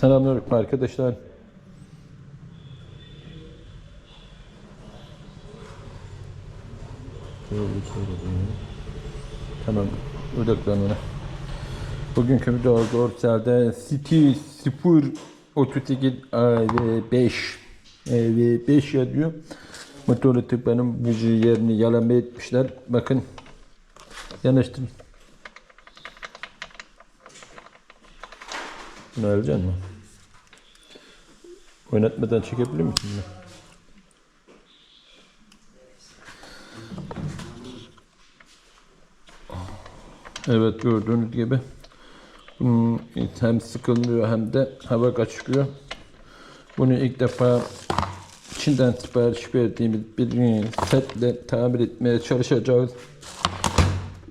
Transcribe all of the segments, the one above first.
Selamünaleyküm arkadaşlar. Tamam, odaklanın. Bugünkü video görselde City 0 38 5 5 yazıyor. Motorlu tıklanın buji yerini yalama etmişler. Bakın yanaştırın. Bunu alacaksın mı? Oynatmadan çekebilir misin? Evet gördüğünüz gibi hmm, hem sıkılmıyor hem de hava kaçırıyor. Bunu ilk defa Çin'den sipariş verdiğimiz bir setle tamir etmeye çalışacağız.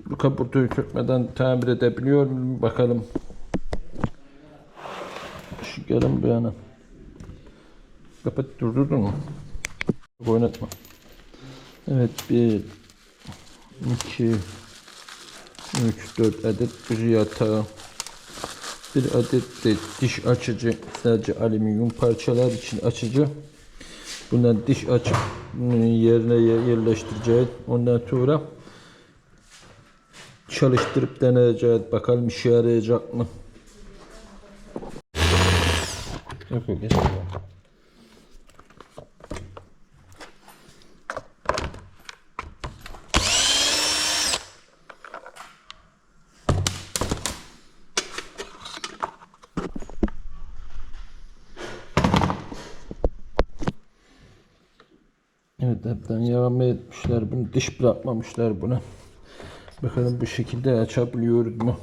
Bu kaputu çökmeden tamir edebiliyor muyum? Bakalım. Şu gelin bu yana. Kapat durdurdun mu? Oynatma. Evet bir iki üç dört adet bir yatağı bir adet de diş açıcı sadece alüminyum parçalar için açıcı. Bundan diş açıp yerine yer- yerleştireceğiz. Ondan sonra çalıştırıp deneyeceğiz. Bakalım işe yarayacak mı? Yok yok geç Evet hepten etmişler bunu diş bırakmamışlar buna. Bakalım bu şekilde açabiliyoruz mu?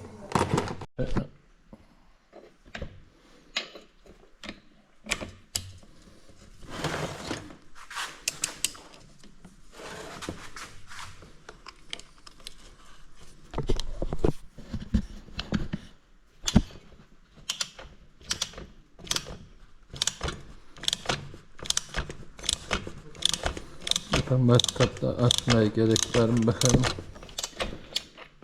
Bakalım matkapla atmaya gerek var mı bakalım.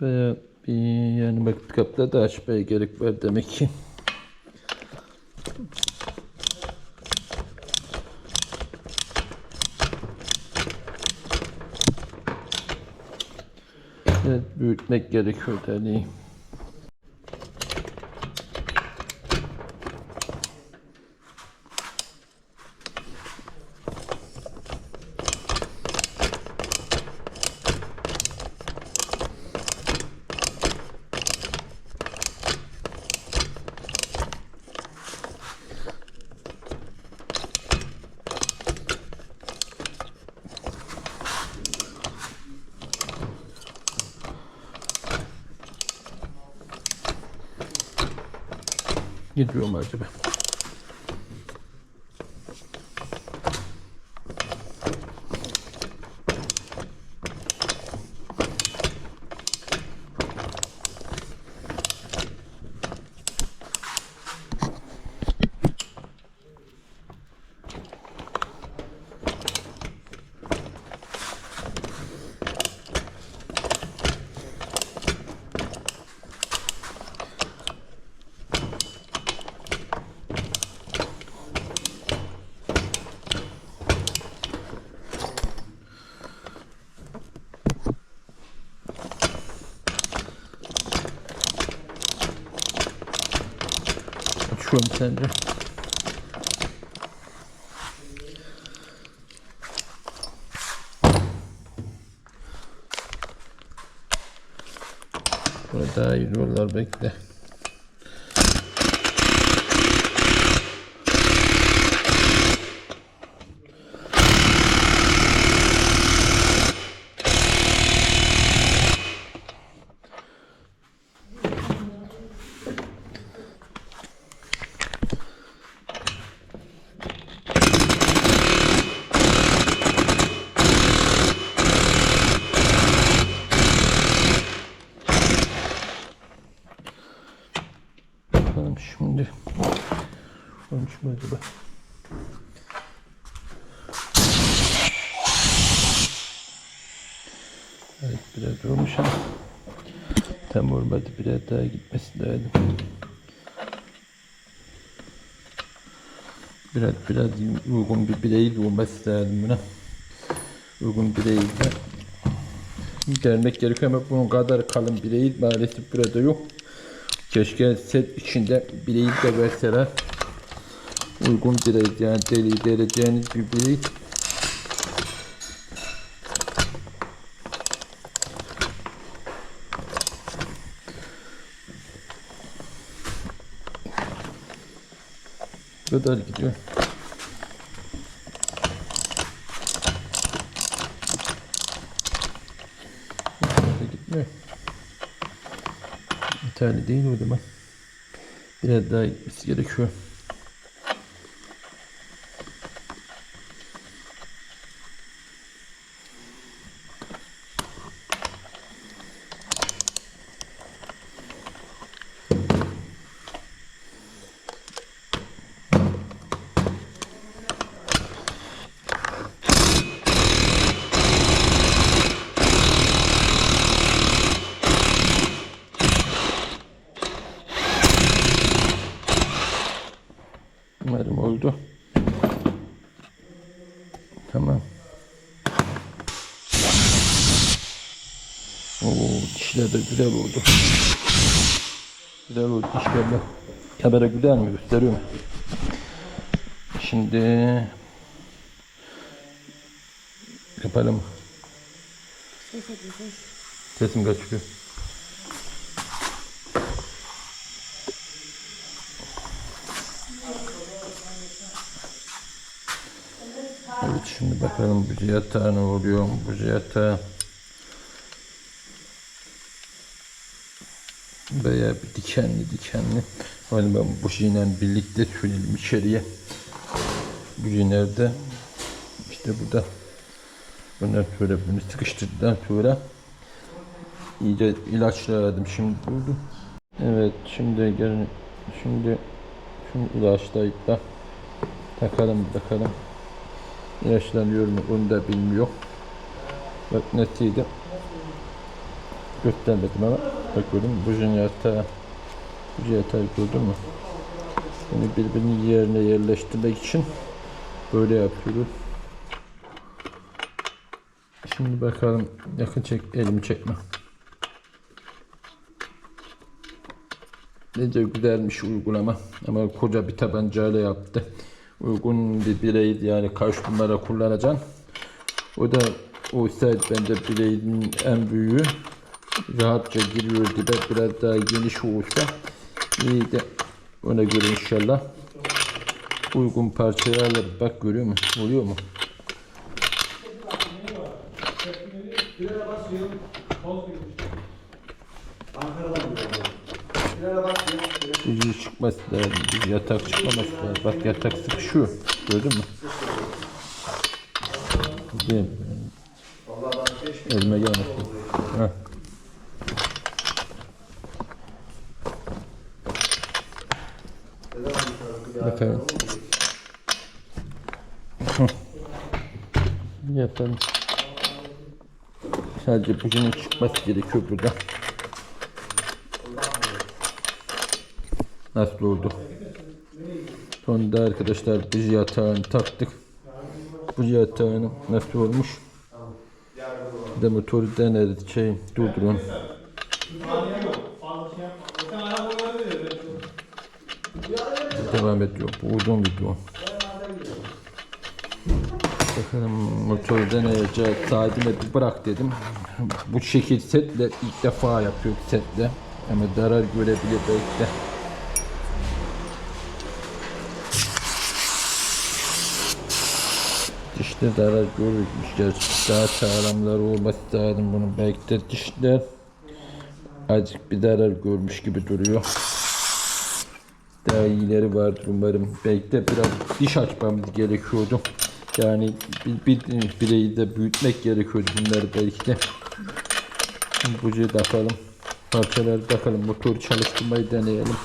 Veya bir yani matkapla da açmaya gerek var demek ki. Evet, büyütmek gerekiyor deliği. Gidiyor acaba? Açıyorum sence. Burada daha iyi yollar bekle. Bakalım şimdi. Konuşma acaba. Evet biraz olmuş ama tam olmadı biraz daha gitmesi lazım. Biraz biraz uygun bir bileği olması lazım buna. Uygun bileği de gelmek gerekiyor ama bunun kadar kalın bileği maalesef burada yok. Keşke set içinde bileği de verseler. Uygun bileği yani deli deleceğiniz bir bileği. Bu kadar gidiyor. Gitmiyor. Yeterli değil o zaman. Biraz daha gitmesi gerekiyor. Umarım oldu. Tamam. Oo, de güzel oldu. Güzel oldu dişler de. Kamera güzel mi gösteriyorum. Şimdi yapalım. Sesim kaçıyor. Evet şimdi bakalım bu yatağı ne oluyor bu yatağı Bayağı bir dikenli dikenli. Hani ben bu şeyle birlikte sürelim içeriye. Bu nerede? İşte bu da bundan sonra bunu sıkıştırdıktan sonra iyice ilaçladım şimdi buldum. Evet şimdi gelin şimdi şimdi ilaçlayıp da takalım bakalım. İlaçlanıyor mu onu da bilmiyor. Bak netiydi. Göstermedim ama bakıyorum bu yatağı bu yatağı gördün mü? Bunu birbirinin yerine yerleştirmek için böyle yapıyoruz. Şimdi bakalım yakın çek elimi çekme. Nece güzelmiş uygulama ama koca bir tabancayla yaptı. Uygun bir bireydi yani kaç numara kullanacaksın. O da o bence bileğin en büyüğü rahatça giriyor dibe biraz daha geniş olsa iyi de ona göre inşallah uygun parçayı alır. Bak görüyor mu? Oluyor mu? Yüzü çıkması lazım. Yatak çıkmaması lazım. Bak yatak sıkışıyor. Gördün mü? Değil. Elime gelmesin. Heh. Bakalım. Yapalım. Sadece bugünün çıkması gerekiyor burada. Nasıl oldu? Sonunda arkadaşlar biz yatağını taktık. Bu yatağını nasıl olmuş? Bir de motoru denedik şey durdurun. Devam ediyor. Bu uzun video. Bakalım motoru deneyeceğiz. Saadime bir bırak dedim. Bu şekil setle ilk defa yapıyor setle. Ama zarar görebilir belki de. Dişler zarar görürmüş. Daha sağlamlar olması lazım bunun. Belki de dişler azıcık bir zarar görmüş gibi duruyor. Daha iyileri vardır umarım. Belki de biraz diş açmamız gerekiyordu. Yani bir, bir bireyi de büyütmek gerekiyordu bunları belki de. Bucuyu takalım. Parçaları takalım. Motoru çalıştırmayı deneyelim.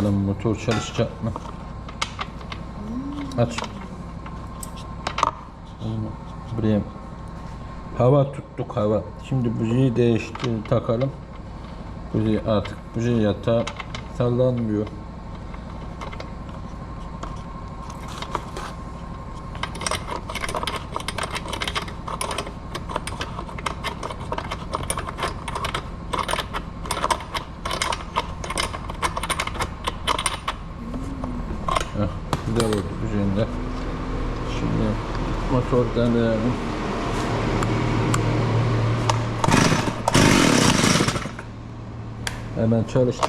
Bakalım motor çalışacak mı? Aç. Buraya hava tuttuk hava. Şimdi bujiyi değiştir takalım. Buji artık buji yatağı sallanmıyor. Heh, güzel oldu bujinin de. Şimdi motor deneyelim. Hemen çalıştı.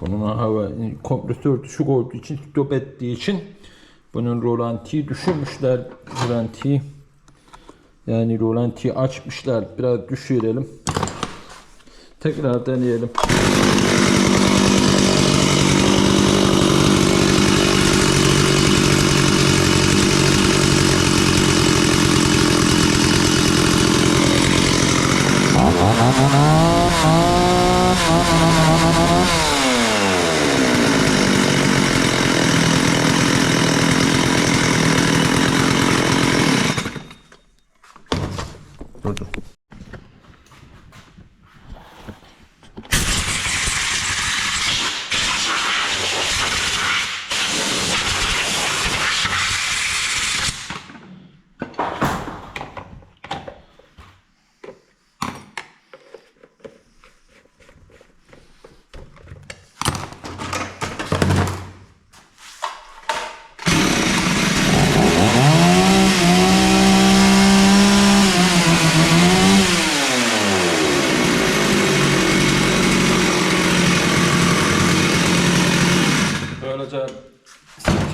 Bunun hava kompresör düşük olduğu için stop ettiği için bunun rolantiyi düşürmüşler. Rolantiyi yani rolantiyi açmışlar. Biraz düşürelim. Tekrar deneyelim.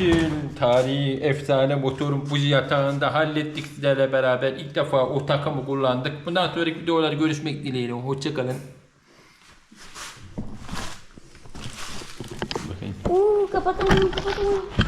Stil, tarihi, efsane motorun buji yatağında hallettik sizlerle beraber. ilk defa o takımı kullandık. Bundan sonraki videolarda görüşmek dileğiyle. Hoşçakalın. Bakayım. Oo kapatalım kapatalım.